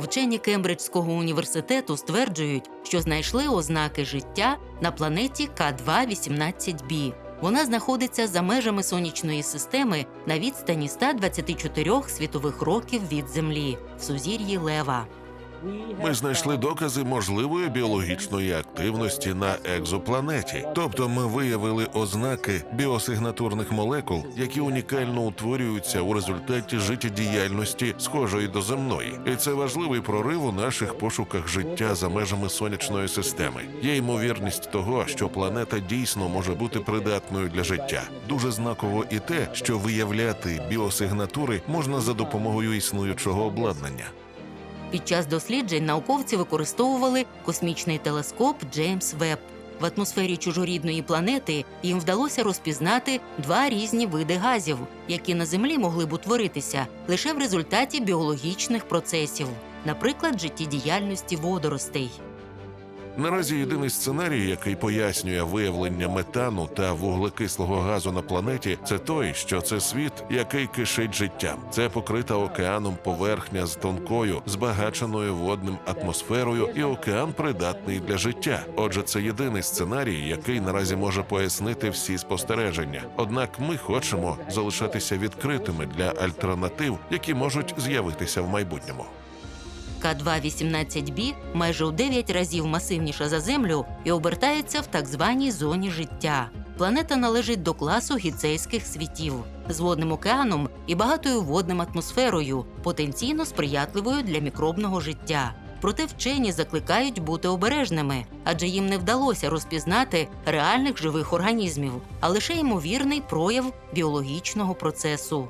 Вчені Кембриджського університету стверджують, що знайшли ознаки життя на планеті К2-18b. Вона знаходиться за межами сонячної системи на відстані 124 світових років від Землі в сузір'ї Лева. Ми знайшли докази можливої біологічної активності на екзопланеті. Тобто ми виявили ознаки біосигнатурних молекул, які унікально утворюються у результаті життєдіяльності, схожої до земної. І це важливий прорив у наших пошуках життя за межами сонячної системи. Є ймовірність того, що планета дійсно може бути придатною для життя. Дуже знаково і те, що виявляти біосигнатури можна за допомогою існуючого обладнання. Під час досліджень науковці використовували космічний телескоп Джеймс Веб. В атмосфері чужорідної планети їм вдалося розпізнати два різні види газів, які на Землі могли б утворитися лише в результаті біологічних процесів, наприклад, життєдіяльності водоростей. Наразі єдиний сценарій, який пояснює виявлення метану та вуглекислого газу на планеті, це той, що це світ, який кишить життям. Це покрита океаном поверхня з тонкою, збагаченою водним атмосферою, і океан придатний для життя. Отже, це єдиний сценарій, який наразі може пояснити всі спостереження. Однак ми хочемо залишатися відкритими для альтернатив, які можуть з'явитися в майбутньому. К2-18b майже у 9 разів масивніша за Землю і обертається в так званій зоні життя. Планета належить до класу гіцейських світів з водним океаном і багатою водним атмосферою, потенційно сприятливою для мікробного життя. Проте вчені закликають бути обережними, адже їм не вдалося розпізнати реальних живих організмів, а лише ймовірний прояв біологічного процесу.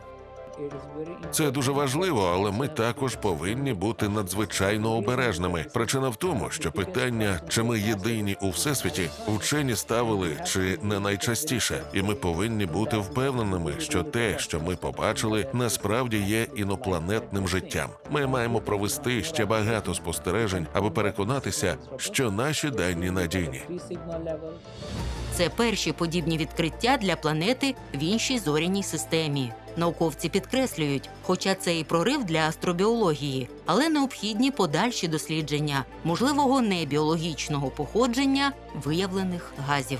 Це дуже важливо, але ми також повинні бути надзвичайно обережними. Причина в тому, що питання, чи ми єдині у всесвіті, вчені ставили чи не найчастіше, і ми повинні бути впевненими, що те, що ми побачили, насправді є інопланетним життям. Ми маємо провести ще багато спостережень, аби переконатися, що наші дані надійні. Це перші подібні відкриття для планети в іншій зоряній системі. Науковці підкреслюють, хоча це і прорив для астробіології, але необхідні подальші дослідження можливого небіологічного походження виявлених газів.